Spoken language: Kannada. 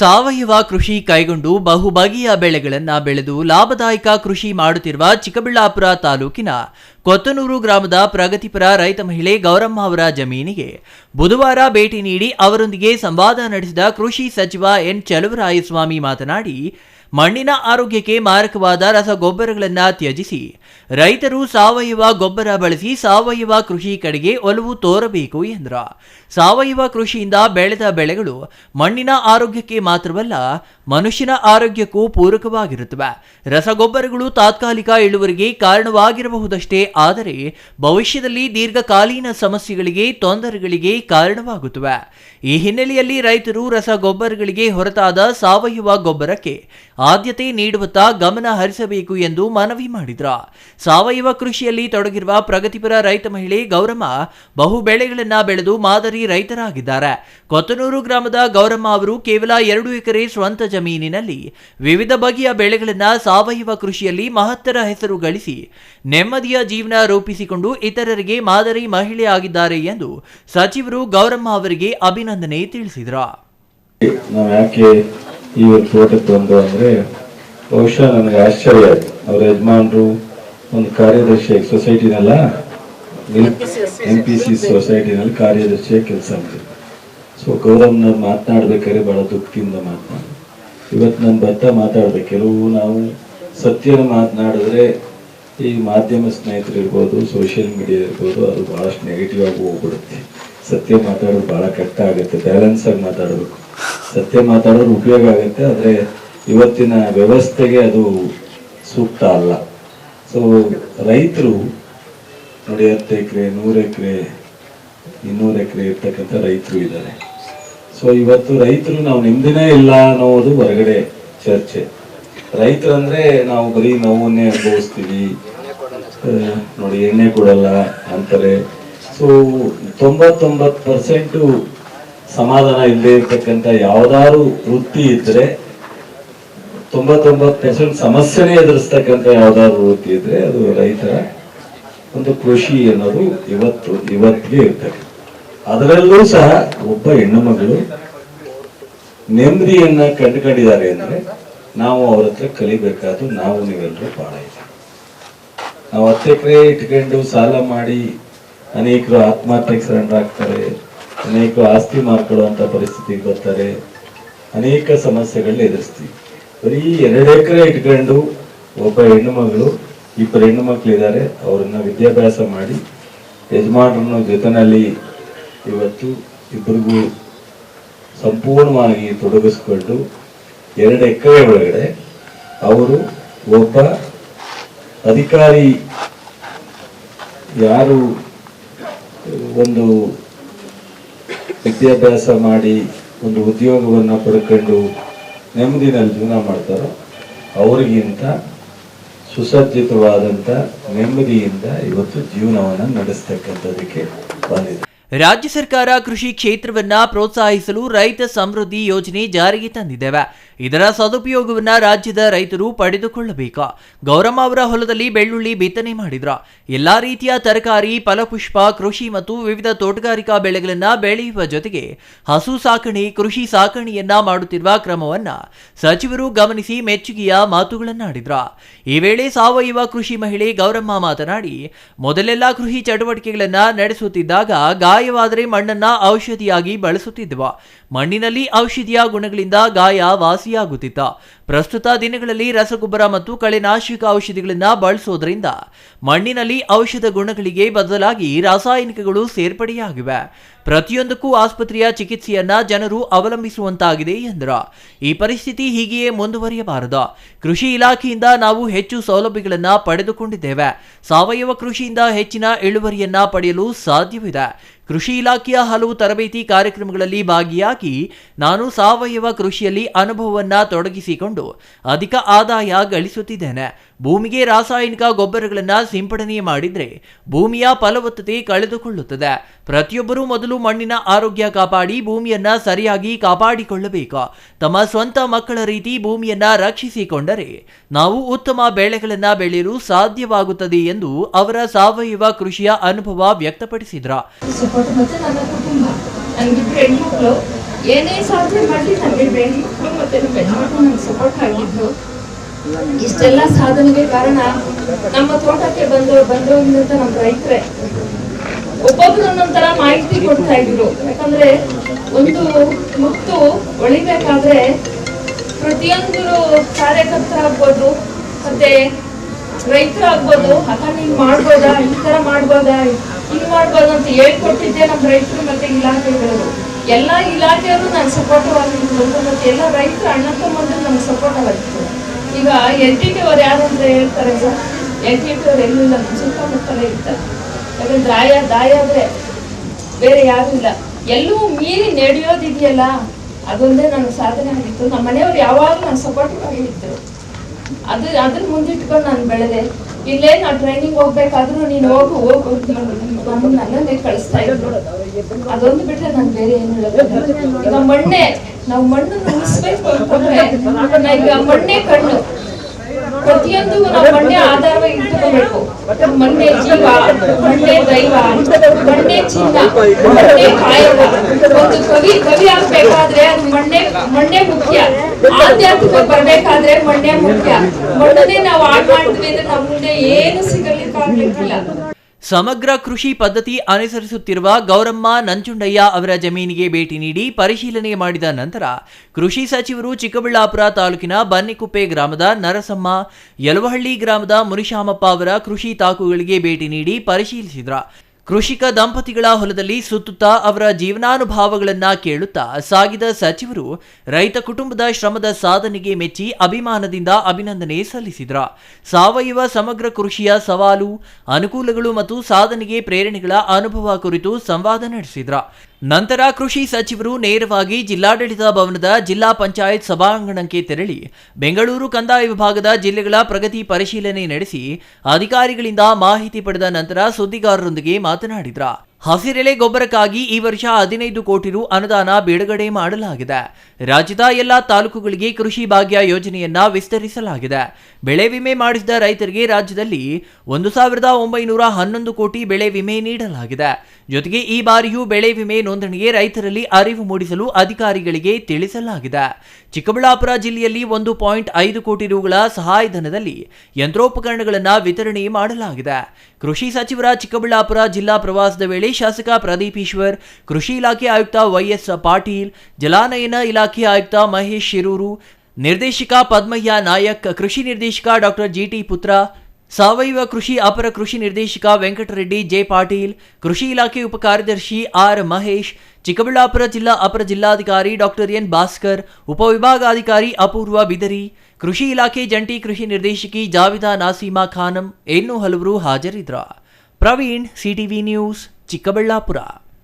ಸಾವಯವ ಕೃಷಿ ಕೈಗೊಂಡು ಬಹುಬಗೆಯ ಬೆಳೆಗಳನ್ನು ಬೆಳೆದು ಲಾಭದಾಯಕ ಕೃಷಿ ಮಾಡುತ್ತಿರುವ ಚಿಕ್ಕಬಳ್ಳಾಪುರ ತಾಲೂಕಿನ ಕೊತ್ತನೂರು ಗ್ರಾಮದ ಪ್ರಗತಿಪರ ರೈತ ಮಹಿಳೆ ಗೌರಮ್ಮ ಅವರ ಜಮೀನಿಗೆ ಬುಧವಾರ ಭೇಟಿ ನೀಡಿ ಅವರೊಂದಿಗೆ ಸಂವಾದ ನಡೆಸಿದ ಕೃಷಿ ಸಚಿವ ಎನ್ ಚಲುವರಾಯಸ್ವಾಮಿ ಮಾತನಾಡಿ ಮಣ್ಣಿನ ಆರೋಗ್ಯಕ್ಕೆ ಮಾರಕವಾದ ರಸಗೊಬ್ಬರಗಳನ್ನು ತ್ಯಜಿಸಿ. ರೈತರು ಸಾವಯವ ಗೊಬ್ಬರ ಬಳಸಿ ಸಾವಯವ ಕೃಷಿ ಕಡೆಗೆ ಒಲವು ತೋರಬೇಕು ಎಂದ್ರ. ಸಾವಯವ ಕೃಷಿಯಿಂದ ಬೆಳೆದ ಬೆಳೆಗಳು ಮಣ್ಣಿನ ಆರೋಗ್ಯಕ್ಕೆ ಮಾತ್ರವಲ್ಲ, ಮನುಷ್ಯನ ಆರೋಗ್ಯಕ್ಕೂ ಪೂರಕವಾಗಿರುತ್ತವೆ. ರಸಗೊಬ್ಬರಗಳು ತಾತ್ಕಾಲಿಕ ಇಳುವರಿಗೆ ಕಾರಣವಾಗಿರಬಹುದಷ್ಟೇ, ಆದರೆ ಭವಿಷ್ಯದಲ್ಲಿ ದೀರ್ಘಕಾಲೀನ ಸಮಸ್ಯೆಗಳಿಗೆ, ತೊಂದರೆಗಳಿಗೆ ಕಾರಣವಾಗುತ್ತವೆ. ಈ ಹಿನ್ನೆಲೆಯಲ್ಲಿ ರೈತರು ರಸಗೊಬ್ಬರಗಳಿಗೆ ಹೊರತಾದ ಸಾವಯವ ಗೊಬ್ಬರಕ್ಕೆ ಆದ್ಯತೆ ನೀಡುವತ್ತ ಗಮನ ಹರಿಸಬೇಕು ಎಂದು ಮನವಿ ಮಾಡಿದ್ರ. ಸಾವಯವ ಕೃಷಿಯಲ್ಲಿ ತೊಡಗಿರುವ ಪ್ರಗತಿಪರ ರೈತ ಮಹಿಳೆ ಗೌರಮ್ಮ ಬಹು ಬೆಳೆಗಳನ್ನ ಬೆಳೆದು ಮಾದರಿ ರೈತರಾಗಿದ್ದಾರೆ. ಕೊತ್ತನೂರು ಗ್ರಾಮದ ಗೌರಮ್ಮ ಅವರು ಕೇವಲ ಎರಡು ಎಕರೆ ಸ್ವಂತ ಜಮೀನಿನಲ್ಲಿ ವಿವಿಧ ಬಗೆಯ ಬೆಳೆಗಳನ್ನ ಸಾವಯವ ಕೃಷಿಯಲ್ಲಿ ಮಹತ್ತರ ಹೆಸರು ಗಳಿಸಿ ನೆಮ್ಮದಿಯ ಜೀವನ ರೂಪಿಸಿಕೊಂಡು ಇತರರಿಗೆ ಮಾದರಿ ಮಹಿಳೆಯಾಗಿದ್ದಾರೆ ಎಂದು ಸಚಿವರು ಗೌರಮ್ಮ ಅವರಿಗೆ ಅಭಿನಂದನೆ ತಿಳಿಸಿದ್ರ. ಒಂದು ತೋಟಕ್ಕೆ ಬಂದು ಅಂದ್ರೆ ಬಹುಶಃ ನನಗೆ ಆಶ್ಚರ್ಯ ಆಯ್ತು. ಅವರ ಯಜಮಾನ್ರು ಒಂದು ಕಾರ್ಯದರ್ಶಿ ಸೊಸೈಟಿನೆಲ್ಲ, ಎಂ ಪಿ ಸಿ ಸೊಸೈಟಿನಲ್ಲಿ ಕಾರ್ಯದರ್ಶಿಯಾಗಿ ಕೆಲಸ ಮಾಡಿದ್ರು. ಸೊ ಗೌರವ್ನ ಮಾತನಾಡ್ಬೇಕಾದ್ರೆ ಬಹಳ ದುಃಖದಿಂದ ಮಾತನಾಡಿ ಇವತ್ತು ನನ್ನ ಭತ್ತ ಮಾತಾಡ್ಬೇಕು. ಕೆಲವು ನಾವು ಸತ್ಯನ ಮಾತನಾಡಿದ್ರೆ ಈ ಮಾಧ್ಯಮ ಸ್ನೇಹಿತರು ಇರ್ಬೋದು ಸೋಷಿಯಲ್ ಮೀಡಿಯಾ ಇರ್ಬೋದು, ಅದು ಬಹಳಷ್ಟು ನೆಗೆಟಿವ್ ಆಗಿ ಹೋಗ್ಬಿಡುತ್ತೆ. ಸತ್ಯ ಮಾತಾಡೋದು ಬಹಳ ಕಷ್ಟ ಆಗುತ್ತೆ. ಬ್ಯಾಲೆನ್ಸ್ ಆಗಿ ಮಾತಾಡಬೇಕು. ಸತ್ಯ ಮಾತಾಡೋದು ಉಪಯೋಗ ಆಗುತ್ತೆ, ಆದರೆ ಇವತ್ತಿನ ವ್ಯವಸ್ಥೆಗೆ ಅದು ಸೂಕ್ತ ಅಲ್ಲ. ಸೊ ರೈತರು ನೋಡಿ ಹತ್ತು ಎಕರೆ, ನೂರು ಎಕರೆ, ಇನ್ನೂರು ಎಕರೆ ಇರ್ತಕ್ಕಂಥ ರೈತರು ಇದ್ದಾರೆ. ಸೊ ಇವತ್ತು ರೈತರು ನಾವು ನೆಮ್ಮದಿನೇ ಇಲ್ಲ ಅನ್ನೋದು ಹೊರಗಡೆ ಚರ್ಚೆ. ರೈತರಂದ್ರೆ ನಾವು ಬರೀ ನೋವನ್ನೇ ಅನುಭವಿಸ್ತೀವಿ ನೋಡಿ ಎಣ್ಣೆ ಕೊಡಲ್ಲ ಅಂತಾರೆ. ಸೊ ತೊಂಬತ್ತೊಂಬತ್ತು ಪರ್ಸೆಂಟು ಸಮಾಧಾನ ಇಲ್ಲದೆ ಇರ್ತಕ್ಕಂಥ ಯಾವ್ದಾದ್ರು ವೃತ್ತಿ ಇದ್ರೆ, ತೊಂಬತ್ತೊಂಬತ್ತು ಪರ್ಸೆಂಟ್ ಸಮಸ್ಯೆನೇ ಎದುರಿಸ್ತಕ್ಕಂಥ ಯಾವ್ದಾದ್ರು ವೃತ್ತಿ ಇದ್ರೆ ಅದು ರೈತರ ಒಂದು ಕೃಷಿ ಅನ್ನೋದು ಇವತ್ತು, ಇವತ್ತಿಗೆ ಇರ್ತದೆ. ಅದರಲ್ಲೂ ಸಹ ಒಬ್ಬ ಹೆಣ್ಣು ಮಗಳು ನೆಮ್ಮದಿಯನ್ನ ಕಂಡುಕೊಂಡಿದ್ದಾರೆ ಅಂದ್ರೆ ನಾವು ಅವ್ರ ಹತ್ರ ಕಲಿಬೇಕಾದ್ರು ನಾವು ನೀವೆಲ್ಲರೂ ಬಹಳ ಇದೆ ನಾವು ಹತ್ತು ಎಕರೆ ಇಟ್ಕೊಂಡು ಸಾಲ ಮಾಡಿ ಅನೇಕರು ಆತ್ಮಹತ್ಯೆಗೆ ಸರೆಂಡರ್ ಆಗ್ತಾರೆ. ಅನೇಕರು ಆಸ್ತಿ ಮಾರ್ಕೊಳ್ಳುವಂತ ಪರಿಸ್ಥಿತಿಗೆ ಬರ್ತಾರೆ. ಅನೇಕ ಸಮಸ್ಯೆಗಳನ್ನ ಎದುರಿಸ್ತೀವಿ. ಬರೀ ಎರಡು ಎಕರೆ ಇಟ್ಕೊಂಡು ಒಬ್ಬ ಹೆಣ್ಣು ಮಗಳು ಇಬ್ಬರು ಹೆಣ್ಣು ಮಕ್ಕಳಿದ್ದಾರೆ ಅವರನ್ನ ವಿದ್ಯಾಭ್ಯಾಸ ಮಾಡಿ ಯಜಮಾನರನ್ನು ಜೊತೆನಲ್ಲಿ ಇವತ್ತು ಇಬ್ಬರಿಗೂ ಸಂಪೂರ್ಣವಾಗಿ ತೊಡಗಿಸ್ಕೊಂಡು ಎರಡು ಎಕರೆ ಒಳಗಡೆ ಅವರು ಒಬ್ಬ ಅಧಿಕಾರಿ, ಯಾರು, ಒಂದು ವಿದ್ಯಾಭ್ಯಾಸ ಮಾಡಿ ಒಂದು ಉದ್ಯೋಗವನ್ನು ಪಡ್ಕೊಂಡು ನೆಮ್ಮದಿನಲ್ಲಿ ಜೀವನ ಮಾಡ್ತಾರೋ ಅವರಿಗಿಂತ ಸುಸಜ್ಜಿತವಾದಂಥ ನೆಮ್ಮದಿಯಿಂದ ಇವತ್ತು ಜೀವನವನ್ನು ನಡೆಸ್ತಕ್ಕಂಥದಕ್ಕೆ ಬಂದಿದೆ. ರಾಜ್ಯ ಸರ್ಕಾರ ಕೃಷಿ ಕ್ಷೇತ್ರವನ್ನ ಪ್ರೋತ್ಸಾಹಿಸಲು ರೈತ ಸಮೃದ್ಧಿ ಯೋಜನೆ ಜಾರಿಗೆ ತಂದಿದ್ದೇವೆ ಇದರ ಸದುಪಯೋಗವನ್ನ ರಾಜ್ಯದ ರೈತರು ಪಡೆದುಕೊಳ್ಳಬೇಕು. ಗೌರಮ್ಮ ಅವರ ಹೊಲದಲ್ಲಿ ಬೆಳ್ಳುಳ್ಳಿ ಬಿತ್ತನೆ ಮಾಡಿದ್ರ. ಎಲ್ಲಾ ರೀತಿಯ ತರಕಾರಿ, ಫಲಪುಷ್ಪ, ಕೃಷಿ ಮತ್ತು ವಿವಿಧ ತೋಟಗಾರಿಕಾ ಬೆಳೆಗಳನ್ನ ಬೆಳೆಯುವ ಜೊತೆಗೆ ಹಸು ಸಾಕಣೆ, ಕೃಷಿ ಸಾಕಣೆಯನ್ನ ಮಾಡುತ್ತಿರುವ ಕ್ರಮವನ್ನ ಸಚಿವರು ಗಮನಿಸಿ ಮೆಚ್ಚುಗೆಯ ಮಾತುಗಳನ್ನಾಡಿದ್ರ. ಈ ವೇಳೆ ಸಾವಯವ ಕೃಷಿ ಮಹಿಳೆ ಗೌರಮ್ಮ ಮಾತನಾಡಿ, ಮೊದಲೆಲ್ಲ ಕೃಷಿ ಚಟುವಟಿಕೆಗಳನ್ನ ನಡೆಸುತ್ತಿದ್ದಾಗ ಗಾಯವಾದರೆ ಮಣ್ಣನ್ನ ಔಷಧಿಯಾಗಿ ಬಳಸುತ್ತಿದ್ದವು ಮಣ್ಣಿನಲ್ಲಿ ಔಷಧಿಯ ಗುಣಗಳಿಂದ ಗಾಯ ವಾಸಿಯಾಗುತ್ತಿತ್ತ ಪ್ರಸ್ತುತ ದಿನಗಳಲ್ಲಿ ರಸಗೊಬ್ಬರ ಮತ್ತು ಕಳೆನಾಶಕ ಔಷಧಿಗಳನ್ನ ಬಳಸೋದ್ರಿಂದ ಮಣ್ಣಿನಲ್ಲಿ ಔಷಧ ಗುಣಗಳಿಗೆ ಬದಲಾಗಿ ರಾಸಾಯನಿಕಗಳು ಸೇರ್ಪಡೆಯಾಗಿವೆ. ಪ್ರತಿಯೊಂದಕ್ಕೂ ಆಸ್ಪತ್ರೆಯ ಚಿಕಿತ್ಸೆಯನ್ನ ಜನರು ಅವಲಂಬಿಸುವಂತಾಗಿದೆ ಎಂದರು. ಈ ಪರಿಸ್ಥಿತಿ ಹೀಗೆಯೇ ಮುಂದುವರಿಯಬಾರದು. ಕೃಷಿ ಇಲಾಖೆಯಿಂದ ನಾವು ಹೆಚ್ಚು ಸೌಲಭ್ಯಗಳನ್ನು ಪಡೆದುಕೊಂಡಿದ್ದೇವೆ. ಸಾವಯವ ಕೃಷಿಯಿಂದ ಹೆಚ್ಚಿನ ಇಳುವರಿಯನ್ನ ಪಡೆಯಲು ಸಾಧ್ಯವಿದೆ. ಕೃಷಿ ಇಲಾಖೆಯ ಹಲವು ತರಬೇತಿ ಕಾರ್ಯಕ್ರಮಗಳಲ್ಲಿ ಭಾಗಿಯಾಗಿ ನಾನು ಸಾವಯವ ಕೃಷಿಯಲ್ಲಿ ಅನುಭವವನ್ನ ತೊಡಗಿಸಿಕೊಂಡು ಅಧಿಕ ಆದಾಯ ಗಳಿಸುತ್ತಿದ್ದೇನೆ. ಭೂಮಿಗೆ ರಾಸಾಯನಿಕ ಗೊಬ್ಬರಗಳನ್ನ ಸಿಂಪಡಣೆ ಮಾಡಿದ್ರೆ ಭೂಮಿಯ ಫಲವತ್ತತೆ ಕಳೆದುಕೊಳ್ಳುತ್ತದೆ. ಪ್ರತಿಯೊಬ್ಬರೂ ಮೊದಲು ಮಣ್ಣಿನ ಆರೋಗ್ಯ ಕಾಪಾಡಿ ಭೂಮಿಯನ್ನ ಸರಿಯಾಗಿ ಕಾಪಾಡಿಕೊಳ್ಳಬೇಕು. ತಮ್ಮ ಸ್ವಂತ ಮಕ್ಕಳ ರೀತಿ ಭೂಮಿಯನ್ನ ರಕ್ಷಿಸಿಕೊಂಡರೆ ನಾವು ಉತ್ತಮ ಬೆಳೆಗಳನ್ನ ಬೆಳೆಯಲು ಸಾಧ್ಯವಾಗುತ್ತದೆ ಎಂದು ಅವರ ಸಾವಯವ ಕೃಷಿಯ ಅನುಭವ ವ್ಯಕ್ತಪಡಿಸಿದ್ರ. ಏನೇ ಸಾಧನೆ ಮಾಡಲಿ ನನಗೆ ಬೆಂಗಳೂರು ಮತ್ತೆ ಯಜಮಾನರು ನನಗೆ ಸಪೋರ್ಟ್ ಆಗಿದ್ರು ಇಷ್ಟೆಲ್ಲ ಸಾಧನೆಗೆ ಕಾರಣ ನಮ್ಮ ತೋಟಕ್ಕೆ ಬಂದು ಅಂತ ನಮ್ಮ ರೈತರೇ. ಒಬ್ಬೊಬ್ರು ಒಂದೊಂಥರ ಮಾಹಿತಿ ಕೊಡ್ತಾ ಇದ್ರು. ಯಾಕಂದ್ರೆ ಒಂದು ಮುತ್ತು ಒಳಿಬೇಕಾದ್ರೆ ಪ್ರತಿಯೊಂದು ಕಾರ್ಯಕರ್ತರಾಗ್ಬೋದು ಮತ್ತೆ ರೈತರು ಆಗ್ಬೋದು ಅಕ್ಕ ನೀನ್ ಮಾಡ್ಬೋದಾ, ಈ ತರ ಮಾಡ್ಬೋದಾ, ಹಿಂಗ್ ಮಾಡ್ಬೋದು ಅಂತ ಹೇಳ್ಕೊಟ್ಟಿದ್ದೆ ನಮ್ಮ ರೈತರು ಮತ್ತೆ ಇಲಾಖೆಗಳು ಎಲ್ಲಾ ಇಲಾಖೆಯವರು ನಾನು ಸಪೋರ್ಟಿವ್ ಆಗಿರ್ಬೋದು ಮತ್ತು ಎಲ್ಲ ರೈತರು ಅಣ್ಣ ತಮ್ಮಂದ್ರೆ ನನಗೆ ಸಪೋರ್ಟಿವ್ ಆಗಿತ್ತು ಈಗ ಎನ್ ಟಿ ಟಿ ಅವ್ರು ಯಾರು ಅಂತ ಹೇಳ್ತಾರೆ ಸರ್? ಎನ್ ಟಿ ಟಿ ಅವ್ರು ಎಲ್ಲೂ ಇಲ್ಲ. ನಮ್ಮ ಸುತ್ತಮುತ್ತಲೇ ಇರ್ತಾರೆ ಯಾಕಂದ್ರೆ ದಾಯ ದಾಯ ಆದ್ರೆ ಬೇರೆ ಯಾರು ಇಲ್ಲ. ಎಲ್ಲೂ ಮೀರಿ ನಡೆಯೋದಿದೆಯಲ್ಲ, ಅದೊಂದೇ ನನ್ನ ಸಾಧನೆ ಆಗಿತ್ತು. ನಮ್ಮ ಮನೆಯವ್ರು ಯಾವಾಗಲೂ ನಾನು ಸಪೋರ್ಟಿವ್ ಆಗಿತ್ತು ಅದು, ಅದನ್ನ ಮುಂದಿಟ್ಕೊಂಡು ನಾನು ಬೆಳೆದೆ. ಇಲ್ಲೇ ನಾವು ಟ್ರೈನಿಂಗ್ ಹೋಗ್ಬೇಕಾದ್ರೂ ನೀನು ಹೋಗು ಹೋಗು ನಮ್ಮನ್ನ ಕಳಿಸ್ತಾ ಇದ್ರು. ಅದೊಂದು ಬಿಟ್ರೆ ನಾನು ಬೇರೆ ಏನು ಹೇಳೋದು ಈಗ ಮಣ್ಣೆ, ನಾವು ಮಣ್ಣನ್ನು ಉಳಿಸ್ಬೇಕು ನಾ ಈಗ ಮಣ್ಣೆ ಕಣ್ಣು. ಪ್ರತಿಯೊಂದು ನಾವು ಆಧಾರವಾಗಿ ಇಟ್ಕೋಬೇಕು ಮಣ್ಣೆ ಜೀವ ಮಣ್ಣೆ ದೈವ ಮಣ್ಣೆ ಚಿನ್ನ, ಮಂಡ್ಯ ಕಾಯಕ. ಒಂದು ಕವಿ ಕವಿ ಆಗ್ಬೇಕಾದ್ರೆ ಅದು ಮಣ್ಣೆ ಮಣ್ಣೆ ಮುಖ್ಯ. ಆಧ್ಯಾತ್ಮಿಕ ಬರ್ಬೇಕಾದ್ರೆ ಮಂಡ್ಯ ಮುಖ್ಯ. ಮಣ್ಣನ್ನೇ ನಾವು ಆಟ ಮಾಡ್ತೀವಿ ಅಂದ್ರೆ ನಮ್ಮ ಮುಂದೆ ಏನು ಸಿಗಲಿಕ್ಕಾಗ್ಲಿಕ್ಕಿಲ್ಲ ಸಮಗ್ರ ಕೃಷಿ ಪದ್ಧತಿ ಅನುಸರಿಸುತ್ತಿರುವ ಗೌರಮ್ಮ ನಂಜುಂಡಯ್ಯ ಅವರ ಜಮೀನಿಗೆ ಭೇಟಿ ನೀಡಿ ಪರಿಶೀಲನೆ ಮಾಡಿದ ನಂತರ ಕೃಷಿ ಸಚಿವರು ಚಿಕ್ಕಬಳ್ಳಾಪುರ ತಾಲೂಕಿನ ಬನ್ನಿಕುಪ್ಪೆ ಗ್ರಾಮದ ನರಸಮ್ಮ, ಯಲವಹಳ್ಳಿ ಗ್ರಾಮದ ಮುನಿಶಾಮಪ್ಪ ಅವರ ಕೃಷಿ ತಾಕುಗಳಿಗೆ ಭೇಟಿ ನೀಡಿ ಪರಿಶೀಲಿಸಿದ್ರ. ಕೃಷಿಕ ದಂಪತಿಗಳ ಹೊಲದಲ್ಲಿ ಸುತ್ತುತ್ತಾ ಅವರ ಜೀವನಾನುಭಾವಗಳನ್ನ ಕೇಳುತ್ತಾ ಸಾಗಿದ ಸಚಿವರು ರೈತ ಕುಟುಂಬದ ಶ್ರಮದ ಸಾಧನೆಗೆ ಮೆಚ್ಚಿ ಅಭಿಮಾನದಿಂದ ಅಭಿನಂದನೆ ಸಲ್ಲಿಸಿದ್ರ. ಸಾವಯವ ಸಮಗ್ರ ಕೃಷಿಯ ಸವಾಲು, ಅನುಕೂಲಗಳು ಮತ್ತು ಸಾಧನೆಗೆ ಪ್ರೇರಣೆಗಳ ಅನುಭವ ಕುರಿತು ಸಂವಾದ ನಡೆಸಿದ್ರ. ನಂತರ ಕೃಷಿ ಸಚಿವರು ನೇರವಾಗಿ ಜಿಲ್ಲಾಡಳಿತ ಭವನದ ಜಿಲ್ಲಾ ಪಂಚಾಯತ್ ಸಭಾಂಗಣಕ್ಕೆ ತೆರಳಿ ಬೆಂಗಳೂರು ಕಂದಾಯ ವಿಭಾಗದ ಜಿಲ್ಲೆಗಳ ಪ್ರಗತಿ ಪರಿಶೀಲನೆ ನಡೆಸಿ ಅಧಿಕಾರಿಗಳಿಂದ ಮಾಹಿತಿ ಪಡೆದ ನಂತರ ಸುದ್ದಿಗಾರರೊಂದಿಗೆ ಮಾತನಾಡಿದ್ರ. ಹಸಿರೆಲೆ ಗೊಬ್ಬರಕ್ಕಾಗಿ ಈ ವರ್ಷ ಹದಿನೈದು ಕೋಟಿ ರು ಅನುದಾನ ಬಿಡುಗಡೆ ಮಾಡಲಾಗಿದೆ. ರಾಜ್ಯದ ಎಲ್ಲ ತಾಲೂಕುಗಳಿಗೆ ಕೃಷಿ ಭಾಗ್ಯ ಯೋಜನೆಯನ್ನ ವಿಸ್ತರಿಸಲಾಗಿದೆ. ಬೆಳೆ ವಿಮೆ ಮಾಡಿಸಿದ ರೈತರಿಗೆ ರಾಜ್ಯದಲ್ಲಿ ಒಂದು ಸಾವಿರದ ಒಂಬೈನೂರ ಹನ್ನೊಂದು ಕೋಟಿ ಬೆಳೆ ವಿಮೆ ನೀಡಲಾಗಿದೆ. ಜೊತೆಗೆ ಈ ಬಾರಿಯೂ ಬೆಳೆ ವಿಮೆ ನೋಂದಣಿಗೆ ರೈತರಲ್ಲಿ ಅರಿವು ಮೂಡಿಸಲು ಅಧಿಕಾರಿಗಳಿಗೆ ತಿಳಿಸಲಾಗಿದೆ. ಚಿಕ್ಕಬಳ್ಳಾಪುರ ಜಿಲ್ಲೆಯಲ್ಲಿ ಒಂದು ಪಾಯಿಂಟ್ ಐದು ಕೋಟಿ ರುಗಳ ಸಹಾಯಧನದಲ್ಲಿ ಯಂತ್ರೋಪಕರಣಗಳನ್ನು ವಿತರಣೆ ಮಾಡಲಾಗಿದೆ. ಕೃಷಿ ಸಚಿವರ ಚಿಕ್ಕಬಳ್ಳಾಪುರ ಜಿಲ್ಲಾ ಪ್ರವಾಸದ ವೇಳೆ ಶಾಸಕ ಪ್ರದೀಪ್ ಈಶ್ವರ್, ಕೃಷಿ ಇಲಾಖೆ ಆಯುಕ್ತ ವೈಎಸ್ ಪಾಟೀಲ್, ಜಲಾನಯನ ಇಲಾಖೆ ಆಯುಕ್ತ ಮಹೇಶ್ ಶಿರೂರು, ನಿರ್ದೇಶಕ ಪದ್ಮಯ್ಯ ನಾಯಕ್, ಕೃಷಿ ನಿರ್ದೇಶಕ ಡಾಕ್ಟರ್ ಜಿಟಿ ಪುತ್ರ ಸಾವಯವ ಕೃಷಿ, ಅಪರ ಕೃಷಿ ನಿರ್ದೇಶಕ ವೆಂಕಟರೆಡ್ಡಿ, ಜೆ ಪಾಟೀಲ್, ಕೃಷಿ ಇಲಾಖೆ ಉಪಕಾರ್ಯದರ್ಶಿ ಆರ್ ಮಹೇಶ್, ಚಿಕ್ಕಬಳ್ಳಾಪುರ ಜಿಲ್ಲಾ, ಅಪರ ಜಿಲ್ಲಾಧಿಕಾರಿ ಡಾಕ್ಟರ್ ಎನ್ ಭಾಸ್ಕರ್, ಉಪವಿಭಾಗಾಧಿಕಾರಿ ಅಪೂರ್ವ ಬಿದರಿ, ಕೃಷಿ ಇಲಾಖೆ ಜಂಟಿ ಕೃಷಿ ನಿರ್ದೇಶಕಿ ಜಾವಿದಾ ನಾಸೀಮಾ ಖಾನಂ, ಇನ್ನೂ ಹಲವರು ಹಾಜರಿದ್ರ. Praveen, CTV news, Chikkaballapur.